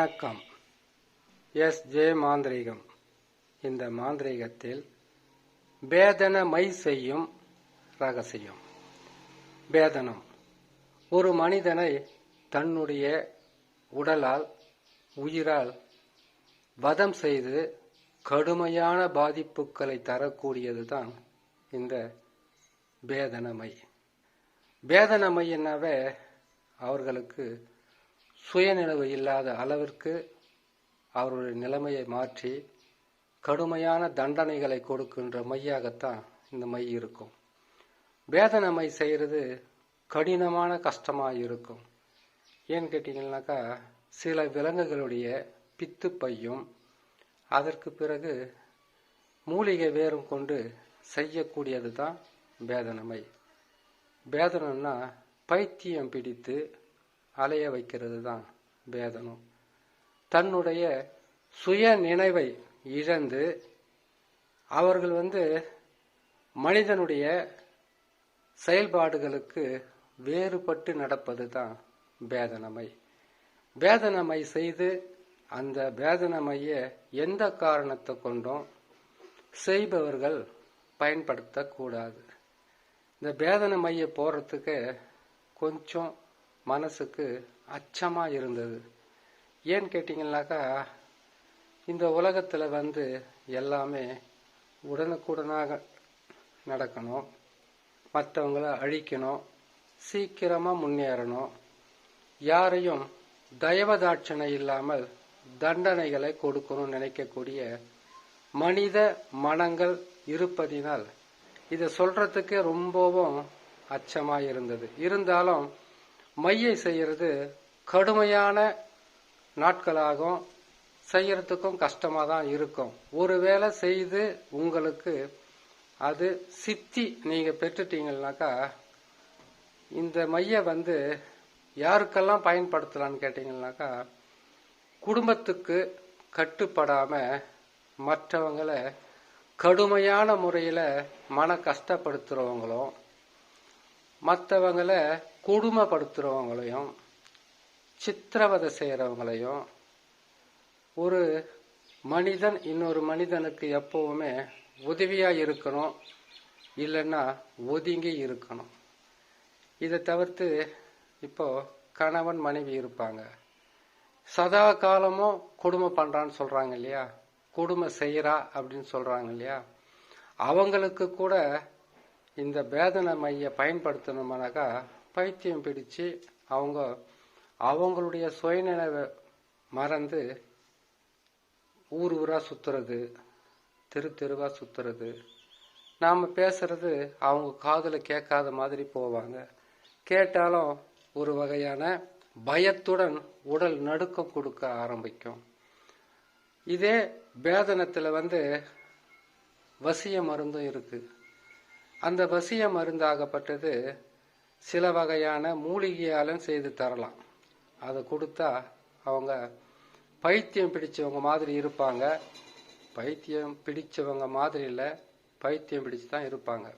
வணக்கம். S. J. மாந்திரீகம். இந்த மாந்திரீகத்தில் பேதன மை செய்யும் ரகசியம். பேதனம் ஒரு மனிதனை தன்னுடைய உடலால் உயிரால் வதம் செய்து கடுமையான பாதிப்புகளை தரக்கூடியதுதான் இந்த பேதனமை பேதனமை என்னவே அவர்களுக்கு சுயநினைவு இல்லாத அளவிற்கு அவருடைய நிலைமையை மாற்றி கடுமையான தண்டனைகளை கொடுக்கின்ற மையாகத்தான் இந்த மை இருக்கும். வேதனை மை செய்கிறது கடினமான கஷ்டமாக இருக்கும். ஏன்னு கேட்டிங்கன்னாக்கா சில விலங்குகளுடைய பித்து பையும் அதற்கு பிறகு மூலிகை வேரும் கொண்டு செய்யக்கூடியது தான் வேதனமை வேதனம்னா பைத்தியம் பிடித்து அலைய வைக்கிறது தான் வேதனம் தன்னுடைய சுய நினைவை இழந்து அவர்கள் வந்து மனிதனுடைய செயல்பாடுகளுக்கு வேறுபட்டு நடப்பது தான் வேதனமை. வேதனமை செய்து அந்த வேதனமைய எந்த காரணத்தை கொண்டும் செய்பவர்கள் பயன்படுத்தக்கூடாது. இந்த வேதனமையை மைய போறதுக்கு கொஞ்சம் மனசுக்கு அச்சமா இருந்தது. ஏன்னு கேட்டிங்கனாக்கா இந்த உலகத்தில் வந்து எல்லாமே உடனுக்குடனாக நடக்கணும். மற்றவங்கள அழிக்கணும். சீக்கிரமாக முன்னேறணும். யாரையும் தயவதாட்சணை இல்லாமல் தண்டனைகளை கொடுக்கணும்னு நினைக்கக்கூடிய மனித மனங்கள் இருப்பதினால் இதை சொல்றதுக்கே ரொம்பவும் அச்சமா இருந்தது. இருந்தாலும் மையை செய்யறது கடுமையான நாட்களாகும். செய்யறதுக்கும் கஷ்டமாக தான் இருக்கும். ஒருவேளை செய்து உங்களுக்கு அது சித்தி நீங்கள் பெற்றுட்டீங்கன்னாக்கா இந்த மைய வந்து யாருக்கெல்லாம் பயன்படுத்தலாம்னு கேட்டீங்கன்னாக்கா குடும்பத்துக்கு கட்டுப்படாம மற்றவங்களை கடுமையான முறையில் மன கஷ்டப்படுத்துகிறவங்களும் மற்றவங்களை கொடுமைப்படுத்துகிறவங்களையும் சித்திரவதை செய்கிறவங்களையும் ஒரு மனிதன் இன்னொரு மனிதனுக்கு எப்பவுமே உதவியாக இருக்கணும் இல்லைன்னா ஒதுங்கி இருக்கணும். இதை தவிர்த்து இப்போ கணவன் மனைவி இருப்பாங்க. சதா காலமும் கொடுமை பண்ணுறான்னு சொல்கிறாங்க இல்லையா? கொடுமை செய்கிறா அப்படின்னு சொல்கிறாங்க இல்லையா? அவங்களுக்கு கூட இந்த வேதனை மைய பயன்படுத்தணுமானாக்கா பைத்தியம் பிடிச்சு அவங்க அவங்களுடைய சுயநினைவை மறந்து ஊர் ஊரா சுத்துறது தெரு தெருவா சுத்துறது. நாம் பேசுறது அவங்க காதில் கேட்காத மாதிரி போவாங்க. கேட்டாலும் ஒரு வகையான பயத்துடன் உடல் நடுக்கம் கொடுக்க ஆரம்பிக்கும். இதே வேதனத்தில் வந்து வசிய மருந்தும் இருக்கு. அந்த வசிய மருந்தாகப்பட்டது சில வகையான மூலிகையாலும் செய்து தரலாம். அதை கொடுத்தா அவங்க பைத்தியம் பிடிச்சவங்க மாதிரி இருப்பாங்க. பைத்தியம் பிடிச்சவங்க மாதிரி இல்லை பைத்தியம் பிடிச்சு தான் இருப்பாங்க.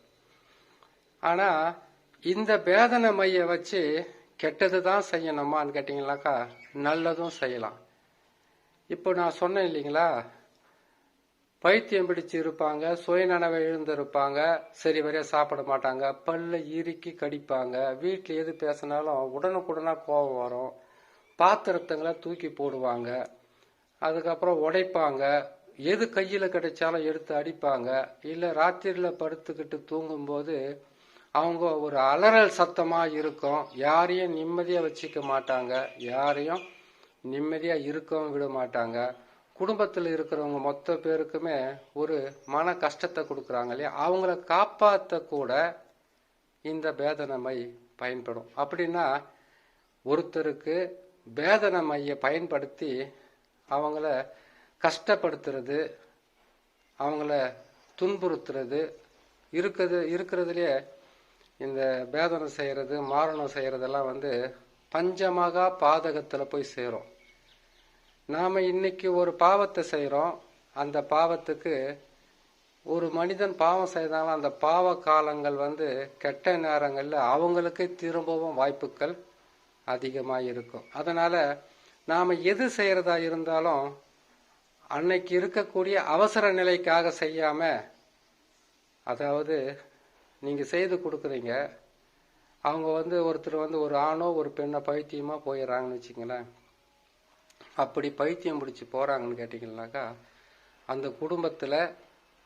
ஆனால் இந்த வேதனை மைய வச்சு கெட்டது தான் செய்யணுமான்னு கேட்டிங்கனாக்கா நல்லதும் செய்யலாம். இப்போ நான் சொன்னேன் இல்லைங்களா பைத்தியம் பிடிச்சு இருப்பாங்க சுயநனவை எழுந்திருப்பாங்க சரி வரையா சாப்பிட மாட்டாங்க பல்ல இறுக்கி கடிப்பாங்க வீட்டில் எது பேசினாலும் உடனுக்குடனா கோபம் வரும் பாத்திரத்தங்களை தூக்கி போடுவாங்க அதுக்கப்புறம் உடைப்பாங்க எது கையில் கிடைச்சாலும் எடுத்து அடிப்பாங்க இல்லை ராத்திரியில் படுத்துக்கிட்டு தூங்கும்போது அவங்க ஒரு அலறல் சத்தமாக இருக்கும் யாரையும் நிம்மதியாக வச்சுக்க மாட்டாங்க யாரையும் நிம்மதியாக இருக்கவும் விட மாட்டாங்க. குடும்பத்தில் இருக்கிறவங்க மொத்த பேருக்குமே ஒரு மன கஷ்டத்தை கொடுக்குறாங்க இல்லையா? அவங்கள காப்பாற்ற கூட இந்த பேதனமை பயன்படும். அப்படின்னா ஒருத்தருக்கு வேதனை மையை பயன்படுத்தி அவங்கள கஷ்டப்படுத்துறது அவங்கள துன்புறுத்துறது இருக்கிறது இருக்கிறதுலே இந்த பேதனம் செய்கிறது மாரணம் செய்கிறதெல்லாம் வந்து பஞ்சமாக பாதகத்தில் போய் சேரும். நாம் இன்னைக்கு ஒரு பாவத்தை செய்கிறோம் அந்த பாவத்துக்கு ஒரு மனிதன் பாவம் செய்தாலும் அந்த பாவ காலங்கள் வந்து கெட்ட நேரங்களில் அவங்களுக்கே திரும்பவும் வாய்ப்புகள் அதிகமாக இருக்கும். அதனால் நாம் எது செய்கிறதா இருந்தாலும் அன்னைக்கு இருக்கக்கூடிய அவசர நிலைக்காக செய்யாமல் அதாவது நீங்கள் செய்து கொடுக்குறீங்க. அவங்க வந்து ஒருத்தர் வந்து ஒரு ஆணோ ஒரு பெண்ணை பைத்தியமாக போயிடுறாங்கன்னு வச்சுங்களேன் அப்படி பைத்தியம் பிடிச்சி போகிறாங்கன்னு கேட்டிங்கன்னாக்கா அந்த குடும்பத்தில்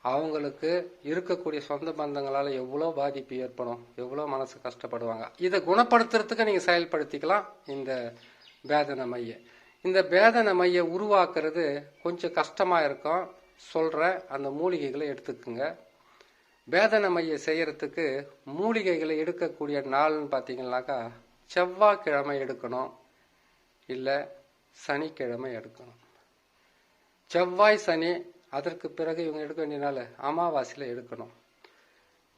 அவங்களுக்கு இருக்கக்கூடிய சொந்த பந்தங்களால் எவ்வளோ பாதிப்பு ஏற்படும் எவ்வளோ மனசு கஷ்டப்படுவாங்க. இதை குணப்படுத்துறதுக்கு நீங்கள் செயல்படுத்திக்கலாம் இந்த பேதன மைய. இந்த பேதன மைய உருவாக்குறது கொஞ்சம் கஷ்டமாக இருக்கும். சொல்கிற அந்த மூலிகைகளை எடுத்துக்குங்க. வேதன மைய செய்யறதுக்கு மூலிகைகளை எடுக்கக்கூடிய நாள்னு பார்த்தீங்கன்னாக்கா செவ்வாய்க்கிழமை எடுக்கணும். இல்லை சனிக்கிழமை எடுக்கணும். செவ்வாய் சனி அதற்கு பிறகு இவங்க எடுக்க வேண்டிய நாள் அமாவாசையில் எடுக்கணும்.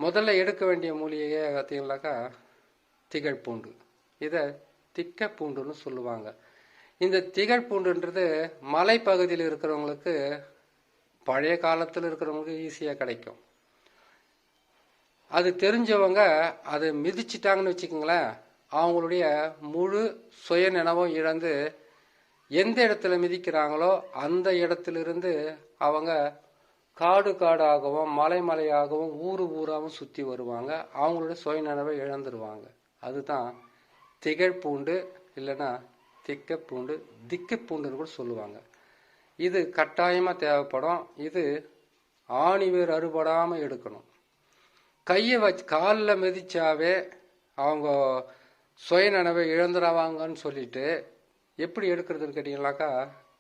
முதல்ல எடுக்க வேண்டிய மூலிகையை பார்த்தீங்கன்னாக்கா திகழ் பூண்டு. இதை திக்க பூண்டுன்னு சொல்லுவாங்க. இந்த திகழ் பூண்டுன்றது மலைப்பகுதியில் இருக்கிறவங்களுக்கு பழைய காலத்தில் இருக்கிறவங்களுக்கு ஈஸியாக கிடைக்கும். அது தெரிஞ்சவங்க அதை மிதிச்சிட்டாங்கன்னு வச்சுக்கோங்களேன் அவங்களுடைய முழு சுயநினைவும் இழந்து எந்த இடத்துல மிதிக்கிறாங்களோ அந்த இடத்திலிருந்து அவங்க காடு காடாகவும் மலை மலையாகவும் ஊரு ஊராகவும் சுற்றி வருவாங்க. அவங்களோட சுயநனவை இழந்துருவாங்க. அதுதான் திகழ்பூண்டு இல்லைன்னா திக்கப்பூண்டு பூண்டு பூண்டுன்னு கூட சொல்லுவாங்க. இது கட்டாயமாக தேவைப்படும். இது ஆணிவேர் அறுபடாமல் எடுக்கணும். கையை வச்சு காலில் மிதிச்சாவே அவங்க சுயநனவை இழந்துடுவாங்கன்னு சொல்லிட்டு எப்படி எடுக்கிறதுன்னு கேட்டிங்கனாக்கா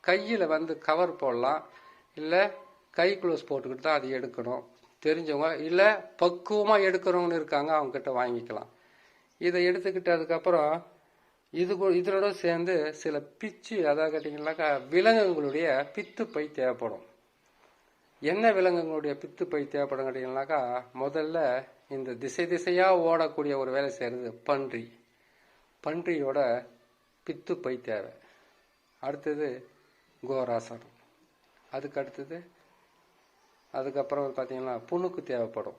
கையில் வந்து கவர் போடலாம். இல்லை கை க்ளோஸ் போட்டுக்கிட்டு தான் அது எடுக்கணும். தெரிஞ்சவங்க இல்லை பக்குவமாக எடுக்கிறவங்க இருக்காங்க அவங்கக்கிட்ட வாங்கிக்கலாம். இதை எடுத்துக்கிட்டு அதுக்கப்புறம் இது இதனோட சேர்ந்து சில பிச்சு அதாவது கேட்டிங்கனாக்கா விலங்குகளுடைய பித்து பை தேவைப்படும். என்ன விலங்குகளுடைய பித்து பை தேவைப்படும் கேட்டிங்கனாக்கா முதல்ல இந்த திசை திசையாக ஓடக்கூடிய ஒரு வேலை செய்கிறது பன்றி. பன்றியோட பித்து பை தேவை. அடுத்தது கோராசனம். அதுக்கு அடுத்தது அதுக்கப்புறம் வந்து பார்த்தீங்கன்னா புணுக்கு தேவைப்படும்.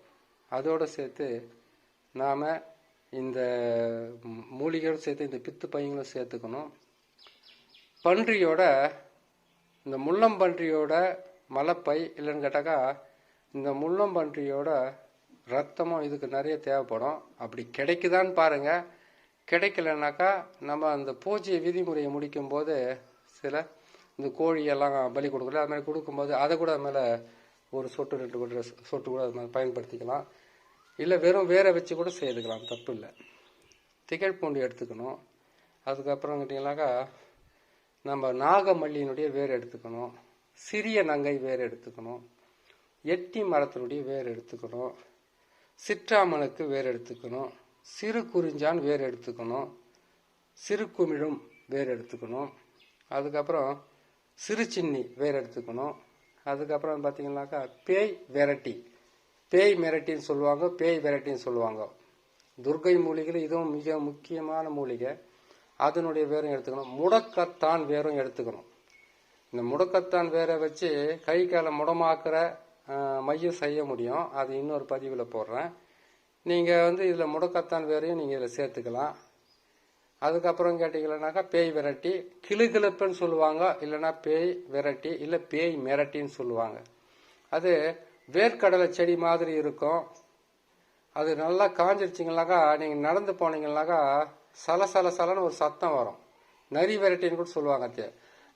அதோடு சேர்த்து நாம் இந்த மூலிகையோடு சேர்த்து இந்த பித்து பையங்களும் சேர்த்துக்கணும். பன்றியோட இந்த முள்ளம்பன்றியோட மலைப்பை இல்லைன்னு கேட்டாக்கா இந்த முள்ளம்பன்றியோட ரத்தமும் இதுக்கு நிறைய தேவைப்படும். அப்படி கிடைக்குதான்னு பாருங்கள் கிடைக்கலனாக்கா நம்ம அந்த பூஜை விதிமுறையை முடிக்கும்போது சில இந்த கோழியெல்லாம் பலி கொடுக்கல. அது மாதிரி கொடுக்கும்போது அதை கூட அது மேலே ஒரு சொட்டு ரெண்டு கூட சொட்டு கூட அது மாதிரி பயன்படுத்திக்கலாம். இல்லை வெறும் வேற வச்சு கூட செய்துக்கலாம். தப்பு இல்லை. திகழ் பூண்டு எடுத்துக்கணும். அதுக்கப்புறம் கேட்டிங்கனாக்கா நம்ம நாகமல்லியினுடைய வேர் எடுத்துக்கணும். சிறிய நங்கை வேர் எடுத்துக்கணும். எட்டி மரத்தினுடைய வேர் எடுத்துக்கணும். சிற்றாமனுக்கு வேர் எடுத்துக்கணும். சிறு குறிஞ்சான் வேர் எடுத்துக்கணும். சிறு குமிழும் வேர் எடுத்துக்கணும். அதுக்கப்புறம் சிறு சின்னி வேர் எடுத்துக்கணும். அதுக்கப்புறம் பார்த்தீங்கன்னாக்கா பேய் வெரைட்டி. பேய் மிரட்டின்னு சொல்லுவாங்க பேய் வெரைட்டின்னு சொல்லுவாங்க. துர்கை மூலிகையில் இதுவும் மிக முக்கியமான மூலிகை. அதனுடைய வேரும் எடுத்துக்கணும். முடக்கத்தான் வேரும் எடுத்துக்கணும். இந்த முடக்கத்தான் வேரை வச்சு கை காலை முடமாக்குற மையம் செய்ய முடியும். அது இன்னொரு பதிவில் போடுறேன். நீங்கள் வந்து இதில் முடக்கத்தான் வேரையும் நீங்கள் இதில் சேர்த்துக்கலாம். அதுக்கப்புறம் கேட்டிங்கன்னாக்கா பேய் விரட்டி கிளுகிழப்புன்னு சொல்லுவாங்க இல்லைன்னா பேய் விரட்டி இல்லை பேய் மிரட்டின்னு சொல்லுவாங்க. அது வேர்க்கடலை செடி மாதிரி இருக்கும். அது நல்லா காஞ்சிருச்சிங்கனாக்கா நீங்கள் நடந்து போனீங்கனாக்கா சல சல சலன்னு ஒரு சத்தம் வரும். நரி விரட்டின்னு கூட சொல்லுவாங்க தே.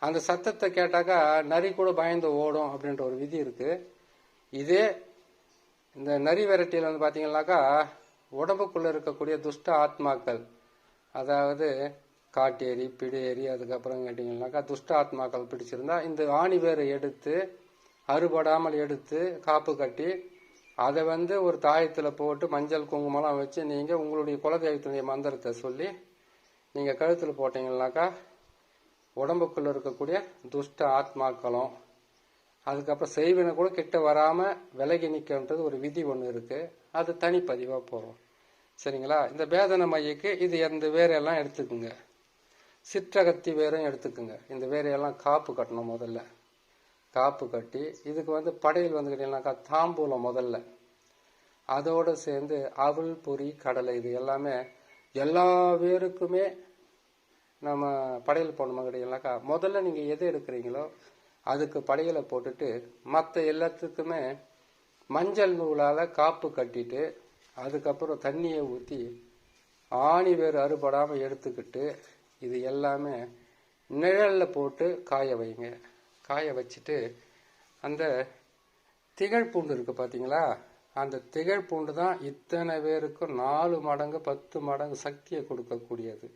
அந்த சத்தத்தை கேட்டாக்கா நரி கூட பயந்து ஓடும் அப்படின்ற ஒரு விதி இருக்குது இதே இந்த நரி விரட்டியில் வந்து பார்த்தீங்கன்னாக்கா உடம்புக்குள்ளே இருக்கக்கூடிய துஷ்ட ஆத்மாக்கள் அதாவது காட்டேரி பிடேரி அதுக்கப்புறம் கேட்டிங்கன்னாக்கா துஷ்ட ஆத்மாக்கள் பிடிச்சிருந்தா இந்த ஆணி வேரை எடுத்து அறுபடாமல் எடுத்து காப்பு கட்டி அதை வந்து ஒரு தாயத்தில் போட்டு மஞ்சள் குங்குமம்லாம் வச்சு நீங்கள் உங்களுடைய குலதெய்வத்தினுடைய மந்திரத்தை சொல்லி நீங்கள் கழுத்தில் போட்டிங்கனாக்கா உடம்புக்குள்ளே இருக்கக்கூடிய துஷ்ட ஆத்மாக்களும் அதுக்கப்புறம் செய்வினை கூட கிட்ட வராமல் விலகி நிற்கன்றது ஒரு விதி ஒன்று இருக்குது அது தனிப்பதிவாக போகிறோம் சரிங்களா? இந்த வேதனை மையக்கு இது இந்த வேரையெல்லாம் எடுத்துக்குங்க. சிற்றகத்தி வேரும் எடுத்துக்குங்க. இந்த வேரையெல்லாம் காப்பு கட்டணும் முதல்ல. காப்பு கட்டி இதுக்கு வந்து படையல் வந்து கேட்டீங்கன்னாக்கா தாம்பூலம் முதல்ல. அதோடு சேர்ந்து அவள் பொறி கடலை இது எல்லாமே எல்லா பேருக்குமே நம்ம படையல் போடணுமா கிடையாதுனாக்கா முதல்ல நீங்கள் எது எடுக்கிறீங்களோ அதுக்கு படையலை போட்டுட்டு மற்ற எல்லாத்துக்குமே மஞ்சள் நூலால் காப்பு கட்டிட்டு அதுக்கப்புறம் தண்ணியை ஊற்றி ஆணி வேறு அறுபடாமல் எடுத்துக்கிட்டு இது எல்லாமே நிழலில் போட்டு காய வைங்க. காய வச்சுட்டு அந்த திகழ் பூண்டு இருக்குது பார்த்தீங்களா அந்த திகழ் பூண்டு தான் இத்தனை பேருக்கும் நாலு மடங்கு பத்து மடங்கு சக்தியை கொடுக்கக்கூடியது.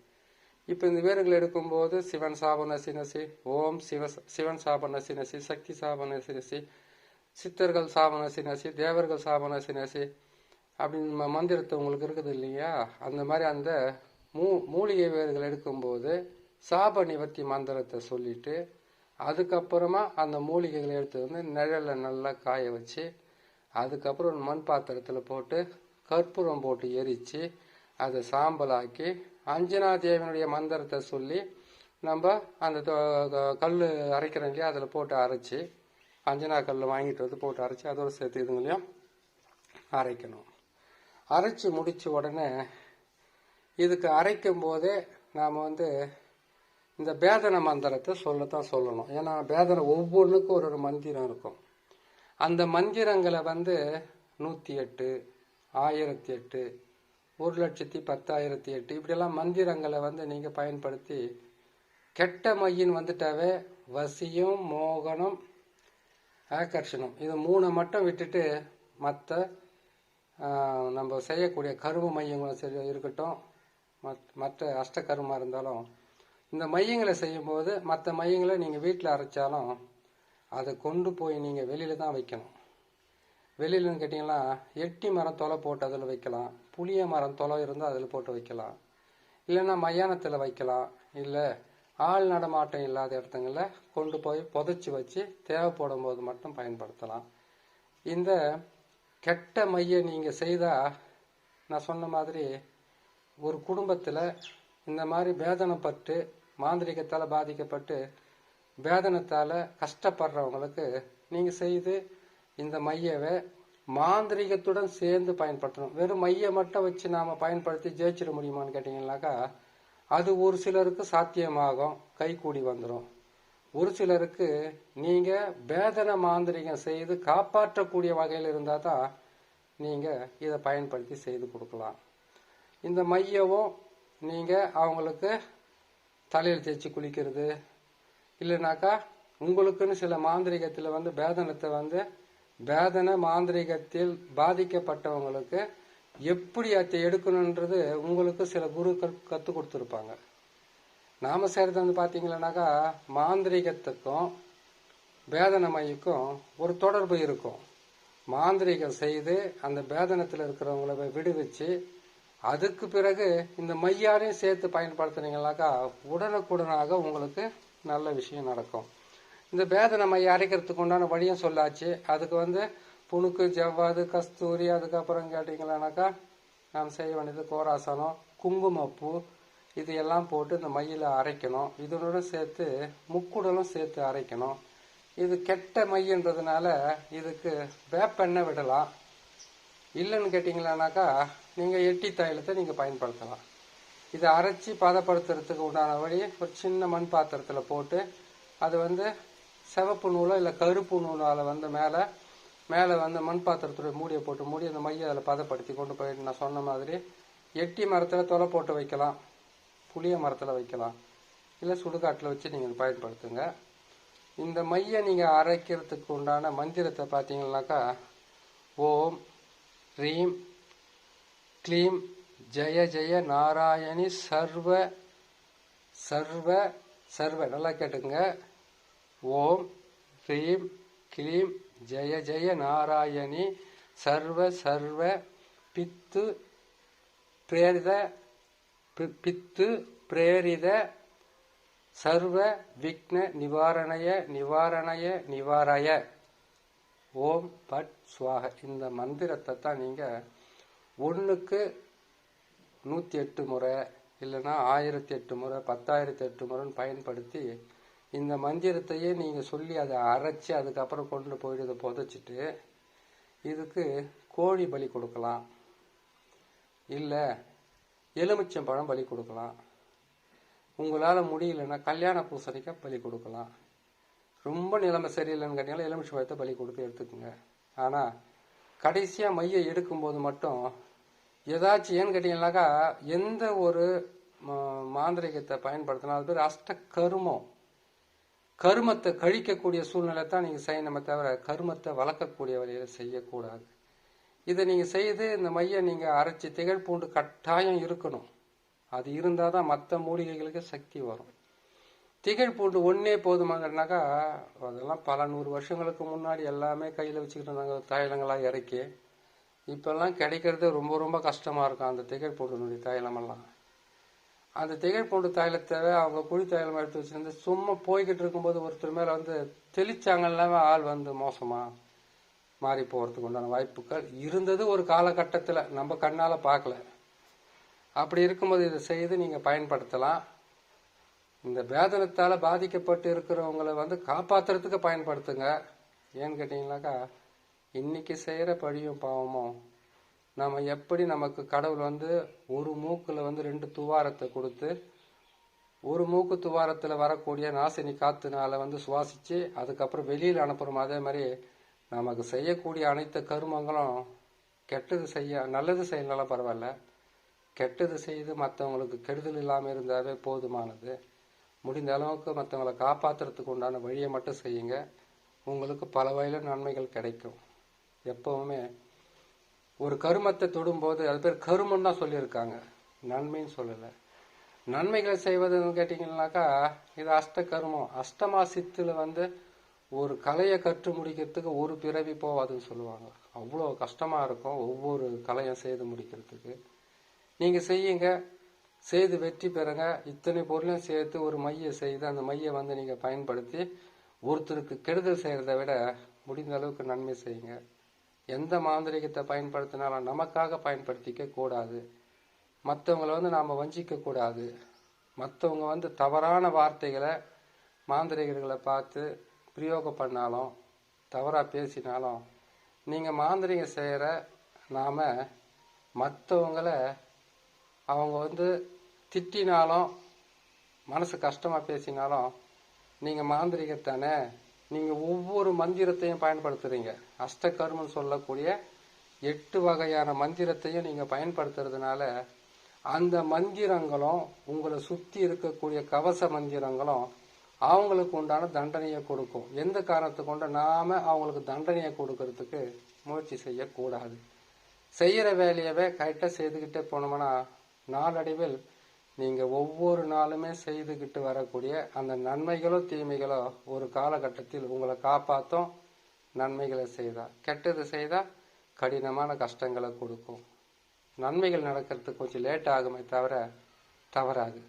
இப்போ இந்த வேர்கள் எடுக்கும்போது சிவன் சாபன சினசி ஓம் சிவ சிவன் சாபன சினசி சக்தி சாபன சினசி சித்தர்கள் சாபன சினசி தேவர்கள் சாபன சினசி அப்படின்னு மந்திரத்தை உங்களுக்கு இருக்குது இல்லையா? அந்த மாதிரி அந்த மூ மூலிகை வேர்கள் எடுக்கும்போது சாப நிவர்த்தி மந்திரத்தை சொல்லிட்டு அதுக்கப்புறமா அந்த மூலிகைகளை எடுத்து வந்து நிழலில் நல்லா காய வச்சு அதுக்கப்புறம் மண் பாத்திரத்தில் போட்டு கற்பூரம் போட்டு எரித்து அதை சாம்பலாக்கி அஞ்சனா தேவனுடைய மந்திரத்தை சொல்லி நம்ம அந்த கல் அரைக்கிறோம் இல்லையா அதில் போட்டு அரைச்சி அஞ்சனா கல் வாங்கிட்டு வந்து போட்டு அரைச்சி அதோட சேர்த்து இதுங்களையும் அரைக்கணும். அரைச்சி முடித்த உடனே இதுக்கு அரைக்கும் போதே நாம் வந்து இந்த பேதன மந்திரத்தை சொல்லத்தான் சொல்லணும். ஏன்னா பேதனை ஒவ்வொன்றுக்கும் ஒரு ஒரு மந்திரம் இருக்கும். அந்த மந்திரங்களை வந்து நூற்றி எட்டு ஆயிரத்தி எட்டு ஒரு லட்சத்தி பத்தாயிரத்தி எட்டு. இப்படியெல்லாம் மந்திரங்களை வந்து நீங்கள் பயன்படுத்தி கெட்ட மையின் வந்துட்டாவே வசியம் மோகனம் ஆகர்ஷணம். இது மூணை மட்டும் விட்டுட்டு மற்ற நம்ம செய்யக்கூடிய கரும மையங்களும் சரி இருக்கட்டும். மத்- மற்ற அஷ்டகர்மா இருந்தாலும் இந்த மையங்களை செய்யும்போது மற்ற மையங்களை நீங்கள் வீட்டில் அரைச்சாலும் அதை கொண்டு போய் நீங்கள் வெளியில் தான் வைக்கணும். வெளியிலன்னு கேட்டிங்கன்னா எட்டி மரம் தொலை போட்டு அதில் வைக்கலாம். புளிய மரம் தொலை இருந்தால் அதில் போட்டு வைக்கலாம். இல்லைன்னா மயானத்தில் வைக்கலாம். இல்லை ஆள் நடமாட்டம் இல்லாத இடத்துங்களில் கொண்டு போய் புதைச்சி வச்சு தேவைப்படும் போது மட்டும் பயன்படுத்தலாம். இந்த கெட்ட மைய நீங்கள் செய்தால் நான் சொன்ன மாதிரி ஒரு குடும்பத்தில் இந்த மாதிரி வேதனைப்பட்டு மாந்திரிகத்தால் பாதிக்கப்பட்டு வேதனத்தால் கஷ்டப்படுறவங்களுக்கு நீங்கள் செய்து இந்த மையவை மாந்திரிகத்துடன் சேர்ந்து பயன்படுத்தணும். வெறும் மைய மட்டும் வச்சு நாம் பயன்படுத்தி ஜெயிச்சிட முடியுமான்னு கேட்டிங்கனாக்கா அது ஒரு சிலருக்கு சாத்தியமாகும். கைகூடி வந்துடும் ஒரு சிலருக்கு நீங்கள் வேதனை மாந்திரிகம் செய்து காப்பாற்றக்கூடிய வகையில் இருந்தால் தான் நீங்கள் இதை பயன்படுத்தி செய்து கொடுக்கலாம். இந்த மையவும் நீங்கள் அவங்களுக்கு தலையில் தேய்ச்சி குளிக்கிறது இல்லைனாக்கா உங்களுக்குன்னு சில மாந்திரிகத்தில் வந்து பேதனத்தை வந்து வேதன மாந்திரிகத்தில் பாதிக்கப்பட்டவங்களுக்கு எப்படி அதை எடுக்கணுன்றது உங்களுக்கு சில குருக்கள் கற்றுக் கொடுத்துருப்பாங்க. நாம செய்கிறது வந்து பார்த்தீங்கன்னாக்கா மாந்திரிகத்துக்கும் பேதன ஒரு தொடர்பு இருக்கும். மாந்திரிகம் செய்து அந்த வேதனத்தில் இருக்கிறவங்கள விடுவிச்சு அதுக்கு பிறகு இந்த மையாரையும் சேர்த்து பயன்படுத்துனீங்கனாக்கா உடனுக்குடனாக உங்களுக்கு நல்ல விஷயம் நடக்கும். இந்த வேதனை மைய அரைக்கிறதுக்கு உண்டான வழியும் சொல்லாச்சு. அதுக்கு வந்து புணுக்கு ஜவ்வாது கஸ்தூரி அதுக்கப்புறம் கேட்டிங்களானாக்கா நாம் செய்ய வேண்டியது கோராசனம் குங்குமப்பூ இது எல்லாம் போட்டு இந்த மையில் அரைக்கணும். இதனோட சேர்த்து முக்குடலும் சேர்த்து அரைக்கணும். இது கெட்ட மையன்றதுனால இதுக்கு வேப்பெண்ணெய் விடலாம். இல்லைன்னு கேட்டிங்களானாக்கா நீங்கள் எட்டி தைலத்தை நீங்கள் பயன்படுத்தலாம். இதை அரைச்சி பதப்படுத்துறதுக்கு உண்டான வழி ஒரு சின்ன மண் பாத்திரத்தில் போட்டு அது வந்து சிவப்பு நூலோ இல்லை கருப்பு நூலால் வந்து மேலே மேலே வந்து மண் பாத்திரத்துடைய மூடியை போட்டு மூடி அந்த மையை அதில் பதப்படுத்தி கொண்டு போயிட்டு நான் சொன்ன மாதிரி எட்டி மரத்தில் தொலை போட்டு வைக்கலாம். புளிய மரத்தில் வைக்கலாம். இல்லை சுடுகாட்டில் வச்சு நீங்கள் பயன்படுத்துங்க. இந்த மையை நீங்கள் அரைக்கிறதுக்கு உண்டான மந்திரத்தை பார்த்தீங்கன்னாக்கா ஓம் ரீம் க்ளீம் ஜெய ஜெய நாராயணி சர்வ சர்வ சர்வ. நல்லா கேட்டுங்க ஓம் ஹ்ரீம் க்ளீம் ஜெய ஜெய நாராயணி சர்வ சர்வ பித்து பிரேரித பி- பித்து பிரேரித சர்வ விக்ன நிவாரணய நிவாரணய நிவாரய. ஓம் பட் சுவாக. இந்த மந்திரத்தை தான் நீங்கள் ஒன்றுக்கு நூற்றி எட்டு முறை இல்லைன்னா ஆயிரத்தி எட்டு முறை பத்தாயிரத்தி எட்டு முறைன்னு பயன்படுத்தி இந்த மந்திரத்தையே நீங்கள் சொல்லி அதை அரைச்சி அதுக்கப்புறம் கொண்டு போயிட்டு இதை புதைச்சிட்டு இதுக்கு கோழி பலி கொடுக்கலாம். இல்லை எலுமிச்சம்பழம் பலி கொடுக்கலாம். உங்களால் முடியலன்னா கல்யாண பூசணிக்காய் பலி கொடுக்கலாம். ரொம்ப நிலைமை சரியில்லைன்னு கேட்டீங்கன்னா எலுமிச்சை பழத்தை பலி கொடுத்து எடுத்துக்கோங்க. ஆனால் கடைசியாக மையை எடுக்கும்போது மட்டும் ஏதாச்சும் ஏன்னு கேட்டிங்கனாக்கா எந்த ஒரு மாந்திரிகத்தை பயன்படுத்தினா அது பேர் அஷ்ட கருமம் கருமத்தை கழிக்கக்கூடிய சூழ்நிலை தான் நீங்கள் செய்யணுமே தவிர கருமத்தை வளர்க்கக்கூடிய வழியில் செய்யக்கூடாது. இதை நீங்கள் செய்து இந்த மையை நீங்கள் அரைச்சி திகழ் பூண்டு கட்டாயம் இருக்கணும். அது இருந்தால் தான் மற்ற மூலிகைகளுக்கு சக்தி வரும். திகழ் பூண்டு ஒன்றே போதுமாங்கன்னாக்கா அதெல்லாம் பல நூறு வருஷங்களுக்கு முன்னாடி எல்லாமே கையில் வச்சுக்கிட்டு இருந்தாங்க. தைலங்களாக இறக்கி. இப்போல்லாம் கிடைக்கிறது ரொம்ப ரொம்ப கஷ்டமாக இருக்கும் அந்த திகழ் பூண்டினுடைய தைலமெல்லாம். அந்த திகை பூண்டு தைலத்தை அவங்க குழி தைலம் எடுத்து வச்சிருந்து சும்மா போய்கிட்டு இருக்கும்போது ஒருத்தர் மேலே வந்து தெளிச்சாங்கன்னாவே ஆள் வந்து மோசமாக மாறி போகிறதுக்கு உண்டான வாய்ப்புகள் இருந்தது ஒரு காலகட்டத்தில். நம்ம கண்ணால் பார்க்கல. அப்படி இருக்கும்போது இதை செய்து நீங்கள் பயன்படுத்தலாம். இந்த வேதனத்தால் பாதிக்கப்பட்டு இருக்கிறவங்கள வந்து காப்பாத்துறதுக்கு பயன்படுத்துங்க. ஏன்னு கேட்டிங்கனாக்கா இன்னைக்கு செய்கிற பழியும் பாவமும் நம்ம எப்படி நமக்கு கடவுள் வந்து ஒரு மூக்கில் வந்து ரெண்டு துவாரத்தை கொடுத்து ஒரு மூக்கு துவாரத்தில் வரக்கூடிய நாசினி காத்துனால வந்து சுவாசித்து அதுக்கப்புறம் வெளியில் அனுப்புகிறோம் அதே மாதிரி நமக்கு செய்யக்கூடிய அனைத்து கருமங்களும் கெட்டது செய்ய நல்லது செய்யலாம் பரவாயில்ல. கெட்டது செய்து மற்றவங்களுக்கு கெடுதல் இல்லாமல் இருந்தாவே போதுமானது. முடிந்த அளவுக்கு மற்றவங்களை காப்பாற்றுறதுக்கு உண்டான வழியை மட்டும் செய்யுங்க. உங்களுக்கு பல வகையில் நன்மைகள் கிடைக்கும். எப்பவுமே ஒரு கருமத்தை தொடும்போது அது பேர் கருமம் தான் சொல்லியிருக்காங்க. நன்மைன்னு சொல்லலை. நன்மைகளை செய்வதுன்னு கேட்டிங்கன்னாக்கா இது அஷ்ட கருமம். அஷ்டமா சித்தில் வந்து ஒரு கலையை கற்று முடிக்கிறதுக்கு ஒரு பிறவி போவாதுன்னு சொல்லுவாங்க. அவ்வளோ கஷ்டமாக இருக்கும் ஒவ்வொரு கலையும் செய்து முடிக்கிறதுக்கு. நீங்கள் செய்யுங்க செய்து வெற்றி பெறுங்க. இத்தனை பொருளையும் சேர்த்து ஒரு மையை செய்து அந்த மையை வந்து நீங்கள் பயன்படுத்தி ஒருத்தருக்கு கெடுதல் செய்கிறத விட முடிந்த அளவுக்கு நன்மை செய்யுங்க. எந்த மாந்திரிகத்தை பயன்படுத்தினாலும் நமக்காக பயன்படுத்திக்க கூடாது. மற்றவங்கள வந்து நாம் வஞ்சிக்க கூடாது. மற்றவங்க வந்து தவறான வார்த்தைகளை மாந்திரிகர்களை பார்த்து பிரயோகம் பண்ணாலும் தவறாக பேசினாலும் நீங்கள் மாந்திரிகம் செய்கிற நாம் மற்றவங்கள அவங்க வந்து திட்டினாலும் மனசு கஷ்டமாக பேசினாலும் நீங்கள் மாந்திரிகத்தானே நீங்கள் ஒவ்வொரு மந்திரத்தையும் பயன்படுத்துகிறீங்க அஷ்டகர்மம் சொல்லக்கூடிய எட்டு வகையான மந்திரத்தையும் நீங்கள் பயன்படுத்துறதுனால அந்த மந்திரங்களும் உங்களை சுற்றி இருக்கக்கூடிய கவச மந்திரங்களும் அவங்களுக்கு உண்டான தண்டனையை கொடுக்கும். எந்த காரணத்தை கொண்டு? நாம அவங்களுக்கு தண்டனையை கொடுக்கறதுக்கு முயற்சி செய்யக்கூடாது. செய்கிற வேலையவே கரெக்டாக செய்துக்கிட்டே போனோம்னா நாளடைவில் நீங்கள் ஒவ்வொரு நாளுமே செய்துக்கிட்டு வரக்கூடிய அந்த நன்மைகளோ தீமைகளோ ஒரு காலகட்டத்தில் உங்களை காப்பாற்றும் நன்மைகளை செய்தா. கெட்டது செய்தால் கடினமான கஷ்டங்களை கொடுக்கும். நன்மைகள் நடக்கிறதுக்கு கொஞ்சம் லேட் ஆகுமே தவிர தவறாது.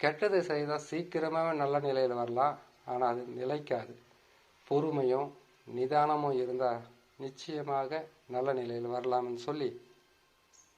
கெட்டது செய்தால் சீக்கிரமாகவே நல்ல நிலையில் வரலாம் ஆனால் அது நிலைக்காது. பொறுமையும் நிதானமும் இருந்தால் நிச்சயமாக நல்ல நிலையில் வரலாம்னு சொல்லி